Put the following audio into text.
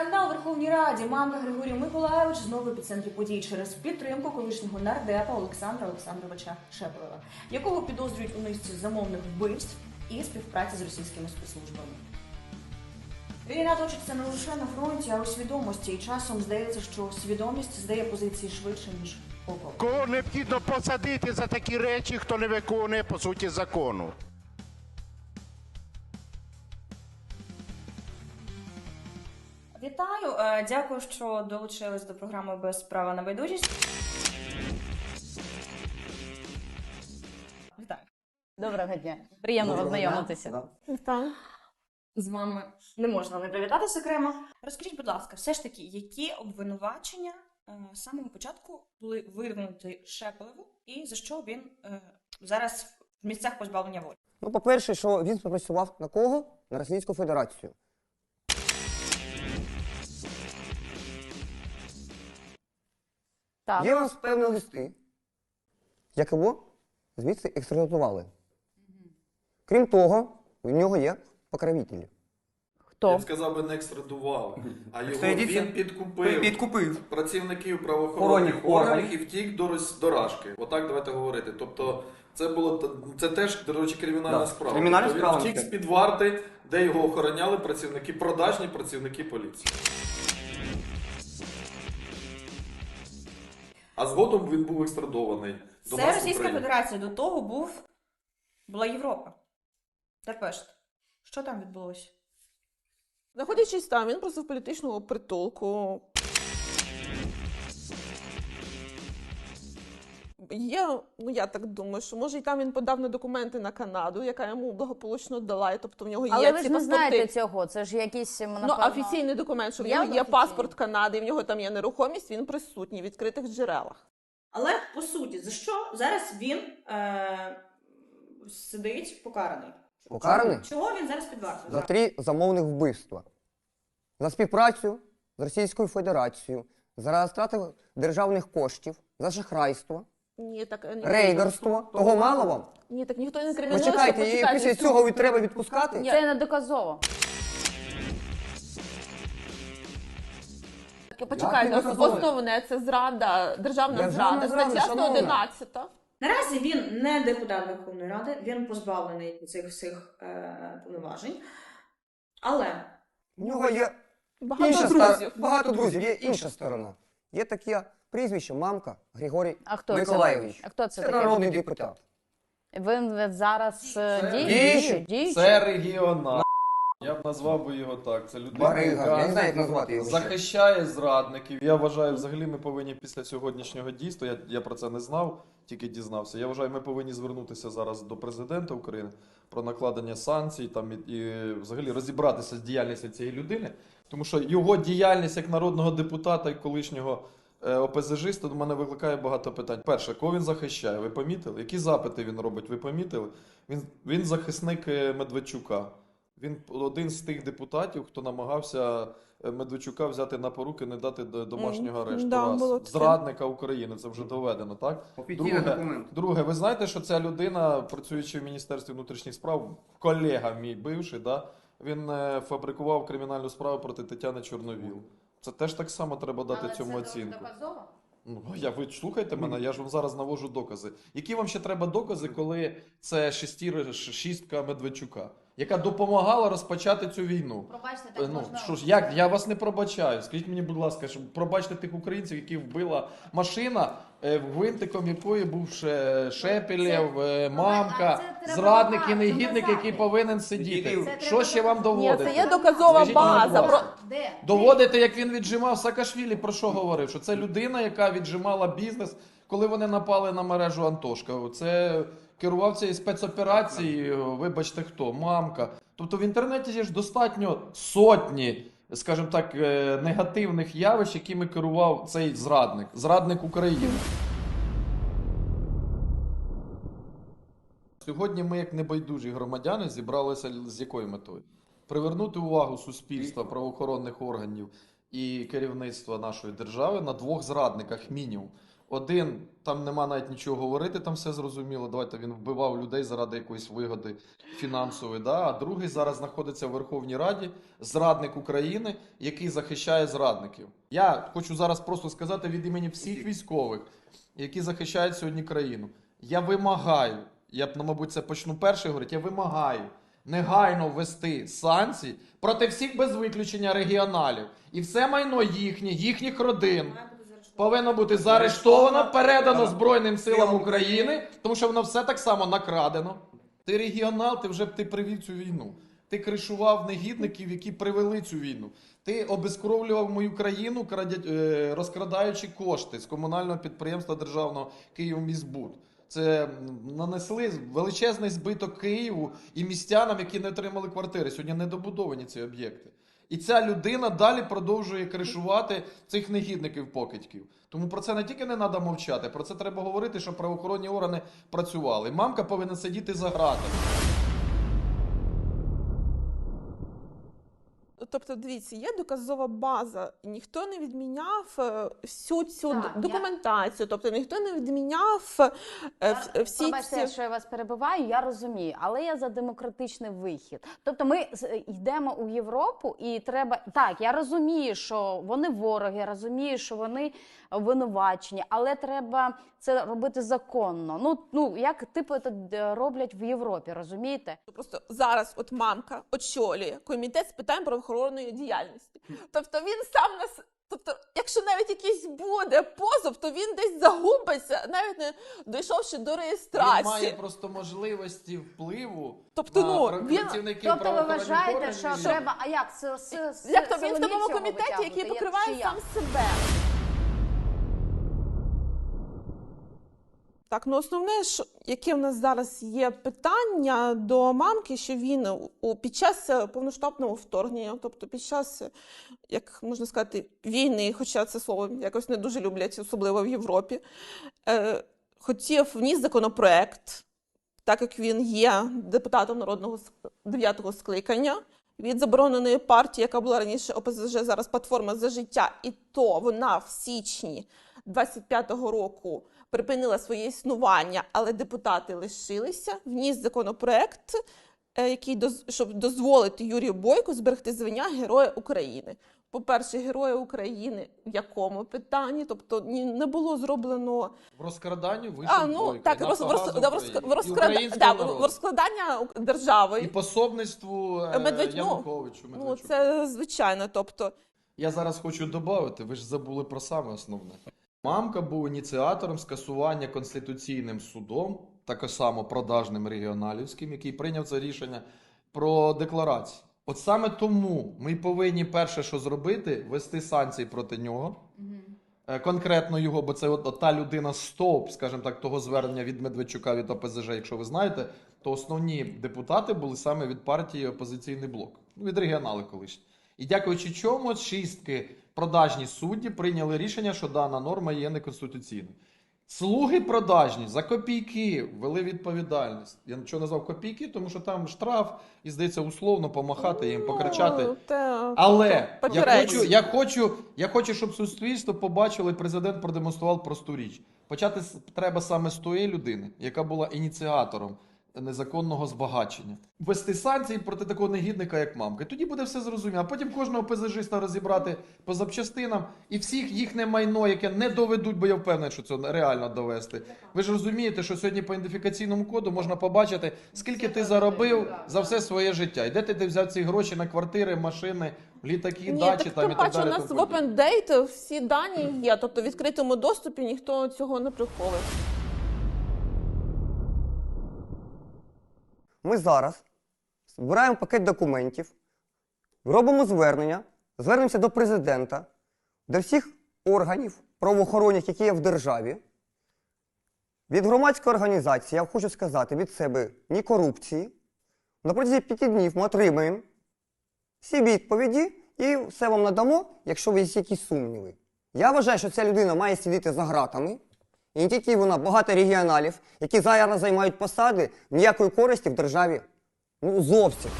Скандал у Верховній Раді. Мамка Григорій Миколайович знову в епіцентрі подій через підтримку колишнього нардепа Олександра Олександровича Шепелева, якого підозрюють у низці замовних вбивств і співпраці з російськими спецслужбами. Війна точиться не лише на фронті, а у свідомості. І часом здається, що свідомість здає позиції швидше ніж окоп. Кого необхідно посадити за такі речі, хто не виконує по суті закону. Вітаю, Е, дякую, що долучились до програми без права на байдужість. Вітаю. Доброго дня. Приємно познайомитися. Вітаю. З вами не можна не привітатися окремо. Розкажіть, будь ласка, все ж таки, які обвинувачення е, з самого початку були видвинуті Шепелеву, і за що він е, зараз в місцях позбавлення волі? Ну, по-перше, що він співпрацював на кого? На Російську Федерацію. Так. Є у нас певні листи, як його звідси екстрадували. Крім того, в нього є покровителі. Я Хто? сказав би не екстрадували, а його Екстрадиція? він підкупив Підкупив. працівників Охоронних правоохоронних органів органів. і втік до, Рос- до Рашки. Отак давайте говорити. Тобто це було т- це теж, до речі, кримінальна Да. справа. Кримінальна тобто справа. Він втік з-під варти, де його охороняли працівники, продажні працівники поліції. А згодом він був екстрадований до Це нас в Російська Україну. Федерація. До того був була Європа. Тепер що там відбулося? Знаходячись там, він просив політичного притулку. Є, ну я так думаю, що може і там він подав на документи на Канаду, яка йому благополучно дала, і тобто в нього є Але ви ці ж не паспорти. знаєте цього. Це ж якісь Ну, офіційний документ, що в нього є офіційний? паспорт Канади, і в нього там є нерухомість, він присутній в відкритих джерелах. Але по суті, за що зараз він е, сидить покараний? Покараний? Чого він зараз під вартою? За три замовних вбивства. За співпрацю з Російською Федерацією, за розтрату державних коштів, за шахрайство, Ні, так е, ні, рейдерство. Того мало вам? Ні, так ніхто не кримінує. Почекайте, і почекайте, після цього від треба відпускати? Це не доказово. Почекайте, Як не доказово? основне це зрада, державна Державна зрада, зрада, стаття шановна. 111. Наразі він не депутат Верховної Ради, він позбавлений цих всіх е, повноважень. Але В нього є Багато інша друзів. стар- багато друзів, є інша сторона. Є таке прізвище мамка Григорій А хто це? А хто це Це народний депутат. Він зараз е, Це- Діючий. діючий? Це регіонал. Я б назвав би його так. Це людина, Барига, я не знаю, як назвати його. ще. захищає зрадників. Я вважаю, взагалі ми повинні після сьогоднішнього дійства. Я, я про це не знав, тільки дізнався. Я вважаю, ми повинні звернутися зараз до президента України про накладення санкцій там і, і взагалі розібратися з діяльністю цієї людини, тому що його діяльність як народного депутата і колишнього. Е, ОПЗЖиста до мене викликає багато питань. Перше, кого він захищає? Ви помітили? Які запити він робить? Ви помітили? Він, він захисник е, Медведчука. Він один з тих депутатів, хто намагався е, Медведчука взяти на поруки, не дати до- домашнього арешту. Да, Раз. Зрадника України, це вже доведено, так? Друге, друге, ви знаєте, що ця людина, працюючи в Міністерстві внутрішніх справ, колега мій бивший, да, він фабрикував кримінальну справу проти Тетяни Чорновіл. Це теж так само треба дати цьому оцінку. Ну, а я ви слухайте мене, я ж вам зараз навожу докази. Які вам ще треба докази, коли це шестір, шістка Медведчука, яка допомагала розпочати цю війну? Пробачте, Е, Ну що ж, як я вас не пробачаю? Скажіть мені, будь ласка, що пробачте тих українців, які вбила машина, е, гвинтиком якої був ще Шепелєв, е, мамка, а це треба зрадник і доказати, негідник, який повинен сидіти. Це Що треба ще вам Ні, доводити? це є доказова Скажіть мені, база. Про... Де? Доводити, як він віджимав Саакашвілі, про що говорив? Що це людина, яка віджимала бізнес, коли вони напали на мережу Антошка. Це керував цією спецоперацією, вибачте хто, мамка. Тобто в інтернеті є ж достатньо сотні, скажімо так, е, негативних явищ, якими керував цей зрадник, зрадник України. Сьогодні ми, як небайдужі громадяни, зібралися з якою метою? Привернути увагу суспільства, правоохоронних органів і керівництва нашої держави на двох зрадниках мінімум. Один там нема навіть нічого говорити, там все зрозуміло. Давайте він вбивав людей заради якоїсь вигоди фінансової. Да? А другий зараз знаходиться в Верховній Раді, зрадник України, який захищає зрадників. Я хочу зараз просто сказати від імені всіх військових, які захищають сьогодні країну. Я вимагаю, я б, ну, мабуть, це почну перший говорити. Я вимагаю негайно ввести санкції проти всіх без виключення регіоналів. І все майно їхнє, їхніх родин повинно бути заарештовано, передано Збройним силам України, тому що воно все так само накрадено. Ти регіонал, ти вже ти привів цю війну. Ти кришував негідників, які привели цю війну. Ти обезкровлював мою країну, е, розкрадаючи кошти з комунального підприємства державного Київміськбуд. Це нанесли величезний збиток Києву і містянам, які не отримали квартири. Сьогодні недобудовані ці об'єкти. І ця людина далі продовжує кришувати цих негідників покидьків. Тому про це не тільки не треба мовчати, про це треба говорити, щоб правоохоронні органи працювали. Мамка повинна сидіти за гратами. Тобто, дивіться, є доказова база, ніхто не відміняв е, всю цю Так, д- я- документацію, тобто ніхто не відміняв е, в- всі Пробачте, ці... що я вас перебиваю, я розумію, але я за демократичний вихід. Тобто ми йдемо у Європу, і треба так. Я розумію, що вони вороги, я розумію, що вони винувачені, але треба це робити законно. Ну ну як типу це роблять в Європі, розумієте? Просто зараз от мамка очолює комітет з питань правоохоронної діяльності. Тобто він сам нас. Тобто, якщо навіть якийсь буде позов, то він десь загубиться, навіть не дійшовши до Він реєстрації. має просто можливості впливу Тобто, на ну, він- працівників Тобто ви вважаєте, що треба, а як це Як то він в такому комітеті, який покриває сам себе? Так, ну основне, що, яке в нас зараз є питання до мамки, що він у- під час е, повноштабного вторгнення, тобто під час, е, як можна сказати, війни, хоча це слово якось не дуже люблять, особливо в Європі, е, хотів вніс законопроект, так як він є депутатом народного ск- дев'ятого скликання від забороненої партії, яка була раніше ОПЗЖ, зараз платформа за життя, і то вона в січні 25-го року припинила своє існування, але депутати лишилися. Вніс законопроект, е, який щоб дозволити Юрію Бойку зберегти звання Героя України. По-перше, Героя України в якому питанні? Тобто не було зроблено в розкраданню вийшов а, ну Бойко, так в роз, роз, в роз, України, в і розкрада, українського да, в народу. розкладання держави. і пособництву е, Медведь- ну, Януковичу. Ну, це звичайно. Тобто, Я зараз хочу додати, ви ж забули про саме основне. Мамка був ініціатором скасування Конституційним судом, так само продажним регіоналівським, який прийняв це рішення про декларацію. От саме тому ми повинні перше, що зробити, вести санкції проти нього. Е, Конкретно його, бо це от, от та людина стовп, скажімо так, того звернення від Медведчука від ОПЗЖ, якщо ви знаєте, то основні депутати були саме від партії Опозиційний блок, ну, від регіонали колишні. І дякуючи чому шістки продажні судді прийняли рішення, що дана норма є неконституційною. Слуги продажні за копійки ввели відповідальність. Я нічого назвав копійки, тому що там штраф, і здається, условно помахати їм, покричати. ну, Але я хочу, я хочу, я хочу, щоб суспільство побачило, і президент продемонстрував просту річ. Почати треба саме з тої людини, яка була ініціатором незаконного збагачення. Ввести санкції проти такого негідника, як мамка. І тоді буде все зрозуміло. А потім кожного ПЗЖиста розібрати по запчастинам і всіх їхнє майно, яке не доведуть, бо я впевнений, що це реально довести. Ви ж розумієте, що сьогодні по ідентифікаційному коду можна побачити, скільки ти заробив за все своє життя. І де ти, взяв ці гроші на квартири, машини, літаки, Ні, дачі так там і так паче у нас в. Open Date всі дані є, тобто в відкритому доступі ніхто цього не приховує. Ми зараз збираємо пакет документів, робимо звернення, звернемося до президента, до всіх органів правоохоронних, які є в державі. Від громадської організації, я хочу сказати від себе ні корупції. На протязі п'яти днів ми отримаємо всі відповіді і все вам надамо, якщо ви є якісь сумніви. Я вважаю, що ця людина має сидіти за ґратами. І не тільки вона, багато регіоналів, які зараз займають посади, ніякої користі в державі ну, зовсім.